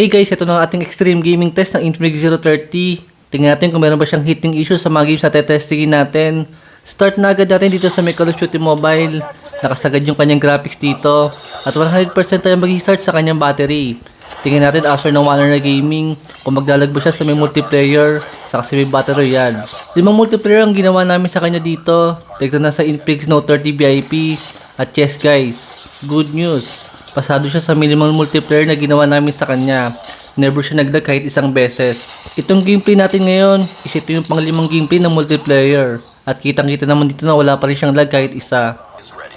Hey guys, ito na ang ating extreme gaming test ng Infinix 030. Tingnan natin kung meron ba siyang hitting issues sa mga games na tetestingin natin. Start na agad natin dito sa may Call of Duty Mobile. Nakasagad yung kanyang graphics dito. At 100% tayo mag-start sa kanyang battery. Tingnan natin after ng 1 hour na gaming kung maglalagbo siya sa may multiplayer sa kasi may battle royale. Limang multiplayer ang ginawa namin sa kanya dito. Tignan na sa Infinix Note 30 VIP. At yes guys, good news. Pasado siya sa minimal multiplayer na ginawa namin sa kanya. Never siya nagdag kahit isang beses. Itong gameplay natin ngayon, is ito yung panglimang gameplay ng multiplayer. At kitang kita naman dito na wala pa rin siyang lag kahit isa. is ready.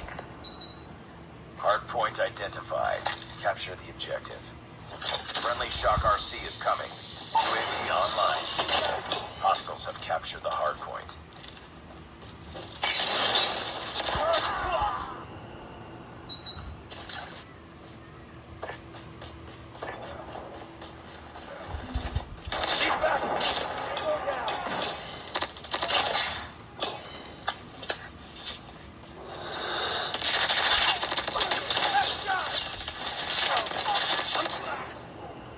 Hardpoint identified. Capture the objective. Friendly Shock RC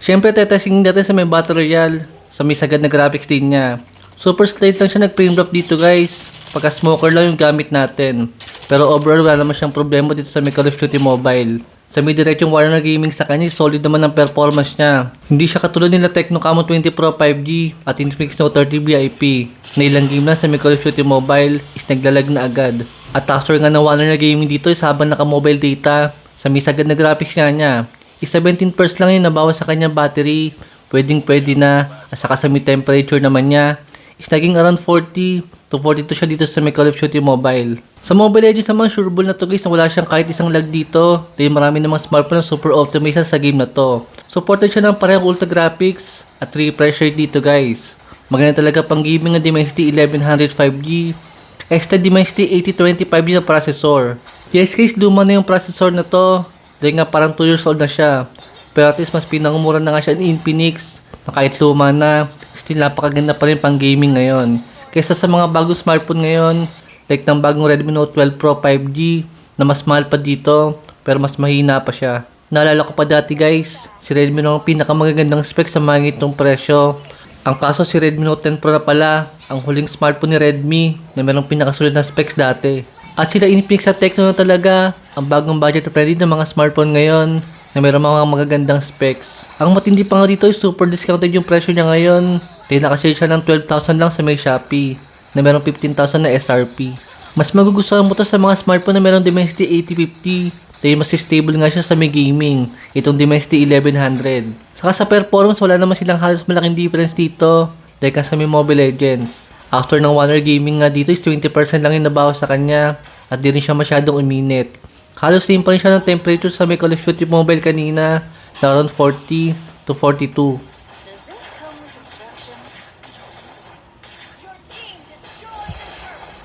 Siyempre, tetesting natin sa may Battle Royale. Sa may sagad na graphics din niya. Super slate lang siya nag-frame drop dito guys. Pagka smoker lang yung gamit natin. Pero overall wala naman siyang problema dito sa may Call of Duty Mobile. Sa may diretsong Warner Gaming sa kanya, solid naman ang performance niya. Hindi siya katulad nila Tecno Camo 20 Pro 5G at Infinix Note 30 VIP. Na ilang game lang sa may Call of Duty Mobile is naglalag na agad. At after nga ng Warner gaming dito is habang naka-mobile data, sa may sagad na graphics nga niya, is 17 Hz lang yung nabawas sa kanyang battery. Pwedeng pwede na. Saka sa may temperature naman niya, is naging around 40 to 42 siya dito sa may Call of Duty Mobile. Sa Mobile Legends naman, sureball na to guys na wala siyang kahit isang lag dito. Dahil marami namang smartphone na super optimized sa game na to. Supported siya ng parehong ultra graphics at refresh rate dito guys. Maganda talaga pang gaming ng Dimensity 1100 5G. Extra Dimensity 8025G na processor. Yes guys, luma na yung processor na to. Dahil nga parang 2 years old na siya. Pero at least mas pinangumura na nga siya in Infinix. Na kahit luma na, still napakaganda pa rin pang gaming ngayon. Kaysa sa mga bagong smartphone ngayon, like ng bagong Redmi Note 12 Pro 5G, na mas mahal pa dito, pero mas mahina pa siya. Naalala ko pa dati guys, si Redmi Note ang pinakamagagandang specs sa mga itong presyo. Ang kaso si Redmi Note 10 Pro na pala, ang huling smartphone ni Redmi na merong pinakasulit na specs dati. At sila Infinix at Tecno na talaga, ang bagong budget friendly ng mga smartphone ngayon na mayroong mga magagandang specs. Ang matindi pa nga dito ay super discounted yung presyo niya ngayon. Dahil nakasale siya ng 12,000 lang sa may Shopee na mayroong 15,000 na SRP. Mas magugustuhan mo to sa mga smartphone na mayroong Dimensity 8050 dahil mas stable nga siya sa may gaming. Itong Dimensity 1100. Saka sa performance, wala naman silang halos malaking difference dito dahil ka sa may Mobile Legends. After ng Hour Gaming nga dito is 20% lang yung nabawas sa kanya at di rin siya masyadong uminit. Halos same pa rin siya ng temperature sa may Call of Mobile kanina na around 40 to 42. Does this come with instructions? Your team destroyed a turret.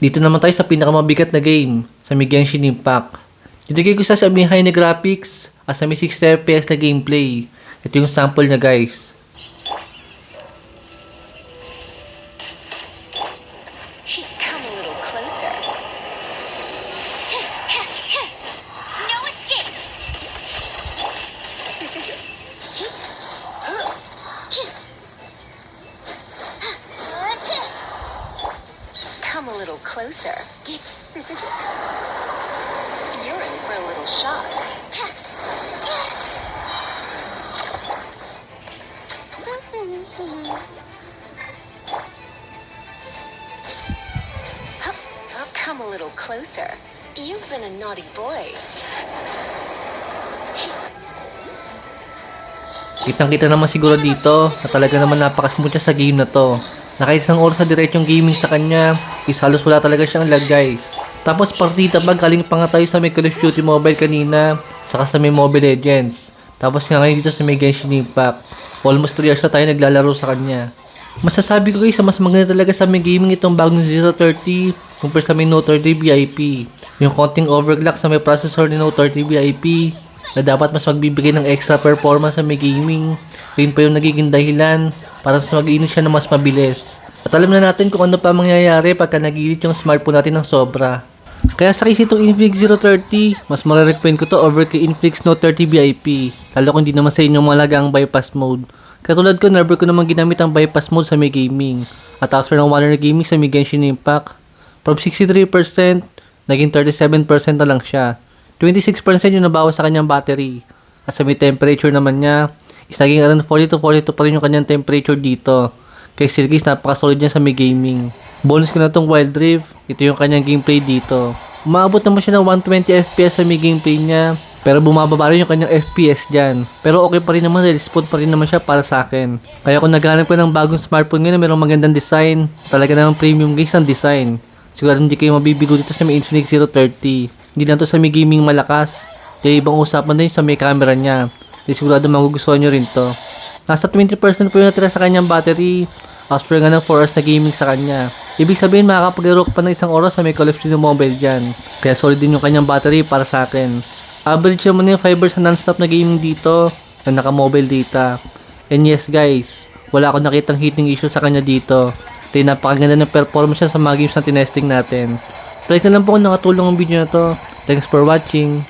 Dito naman tayo sa pinakamabigat na game, sa may Genshin Impact. Dinigay ko sa sa may high na graphics at sa may 60 FPS na gameplay. Ito yung sample niya guys. Come a little closer. You're in for a little shock. Come a little closer. You've been a naughty boy. Kitang kita naman siguro dito na talaga naman napakasmooth niya sa game na to. Na kahit isang oras na diretsong gaming sa kanya, is halos wala talaga siyang lag guys. Tapos partita pa galing pa nga tayo sa may Call of Duty Mobile kanina, saka sa may Mobile Legends. Tapos nga ngayon dito sa may Genshin Impact. Almost 3 years na tayo naglalaro sa kanya. Masasabi ko guys, mas maganda talaga sa may gaming itong bagong 030 compare sa may Note 30 VIP. Yung konting overclock sa may processor ni Note 30 VIP na dapat mas magbibigay ng extra performance sa may gaming. Yun pa yung nagiging dahilan para mas mag-init siya na mas mabilis. At alam na natin kung ano pa mangyayari pagka nagilit yung smartphone natin ng sobra. Kaya sa case itong Infinix 030, mas marirecommend ko to over kay Infinix Note 30 VIP. Lalo kung di naman sa inyo malaga ang bypass mode. Katulad ko, never ko naman ginamit ang bypass mode sa may gaming. At after ng 1 hour na gaming sa may Genshin Impact, from 63%, naging 37% na lang siya. 26% yung nabawas sa kanyang battery. At sa may temperature naman niya, is naging around 40 to 42 pa rin yung kanyang temperature dito. Kay Sirgis, napaka-solid niya sa may gaming. Bonus ko na tong Wild Rift. Ito yung kanyang gameplay dito. Umabot naman siya ng 120 FPS sa may gameplay niya. Pero bumababa rin yung kanyang FPS dyan. Pero okay pa rin naman, respawn pa rin naman siya para sa akin. Kaya kung naghanap ko ng bagong smartphone ngayon na mayroong magandang design, talaga namang premium guys ang design. Siguro hindi kayo mabibigo dito sa may Infinix 030. Hindi lang to sa may gaming malakas. Kaya ibang usapan din sa may camera niya. Di sigurado magugustuhan nyo rin to. Nasa 20% po yung natira sa kanyang battery. After nga ng 4 hours na gaming sa kanya. Ibig sabihin makakapaglaro ka pa ng isang oras sa may Call of Duty Mobile dyan. Kaya solid din yung kanyang battery para sa akin. Average naman yung fiber sa non-stop na gaming dito na naka-mobile data. And yes guys, wala akong nakitang heating issue sa kanya dito. Kaya napakaganda ng performance niya sa mga games na tinesting natin. Try ko lang po kung nakatulong ang video na to. Thanks for watching.